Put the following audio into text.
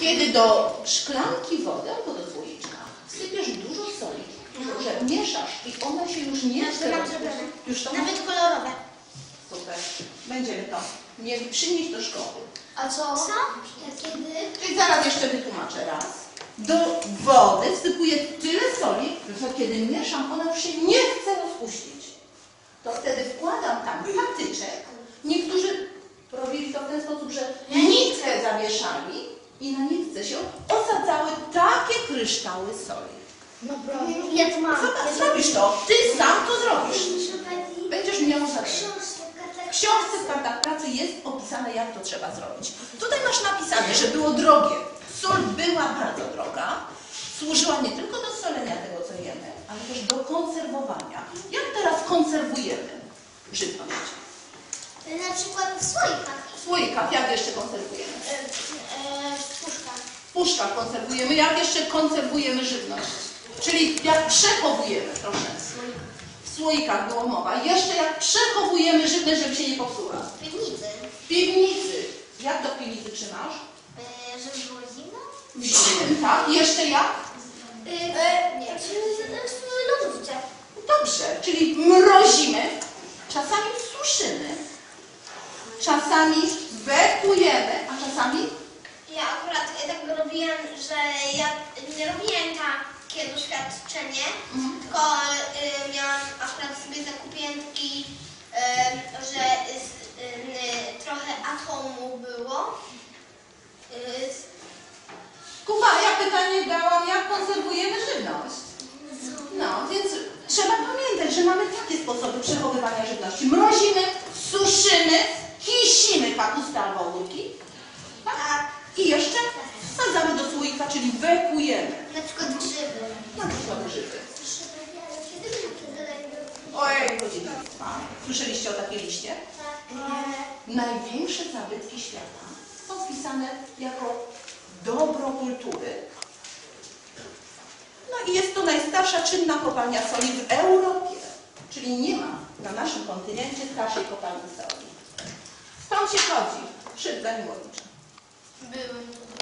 Kiedy do szklanki wody albo do słoiczka wsypiesz dużo soli, że mieszasz i ona się już nie. Już to? Nawet kolorowe. Super. Będziemy to mieli przynieść do szkoły. A co? Co? Kiedy? Czyli zaraz jeszcze wytłumaczę raz. Do wody wsypuję tyle soli, że kiedy mieszam, ona już się nie chce zawieszali i na nitce się osadzały takie kryształy soli. No proszę. Ja to mam. Zobacz, zrobisz to. Ty sam to zrobisz. Będziesz miał zadanie. W książce w kartach pracy jest opisane, jak to trzeba zrobić. Tutaj masz napisane, że było drogie. Sól była bardzo droga. Służyła nie tylko do solenia tego, co jemy, ale też do konserwowania. Jak teraz konserwujemy żywność? Na przykład w słoikach. Słoikach jak jeszcze konserwujemy? E, e, w puszkach. W puszkach konserwujemy. Jak jeszcze konserwujemy żywność? Czyli jak przechowujemy, proszę. W słoikach było mowa. Jeszcze jak przechowujemy żywność, żeby się nie popsuła. W piwnicy. W piwnicy. Jak do piwnicy trzymasz? E, żeby było zimno? W zimnym, tak? Jeszcze jak? Nie. W lodówce. Dobrze, czyli mrozimy, czasami suszymy, czasami wekujemy, a czasami Ja akurat tak robiłem, że ja nie robiłem takie doświadczenie, Mhm. tylko y, miałam akurat sobie zakupiłem taki, y, że y, trochę atomu było. Y, Kuba, ja pytanie dałam, jak konserwujemy żywność. No, więc trzeba pamiętać, że mamy takie sposoby przechowywania żywności. Mrozimy, suszymy, kapusta albo ogórki. Tak? I jeszcze wsadzamy do słoika, czyli wekujemy. na przykład grzyby. Na przykład grzyby. Ojej, godzina trwa. Słyszeliście o takiej liście? Nie. Największe zabytki świata są wpisane jako dobro kultury. No i jest to najstarsza czynna kopalnia soli w Europie. Czyli nie ma na naszym kontynencie starszej kopalni soli. Stąd się chodzi. Szybko zanim Byłem tutaj.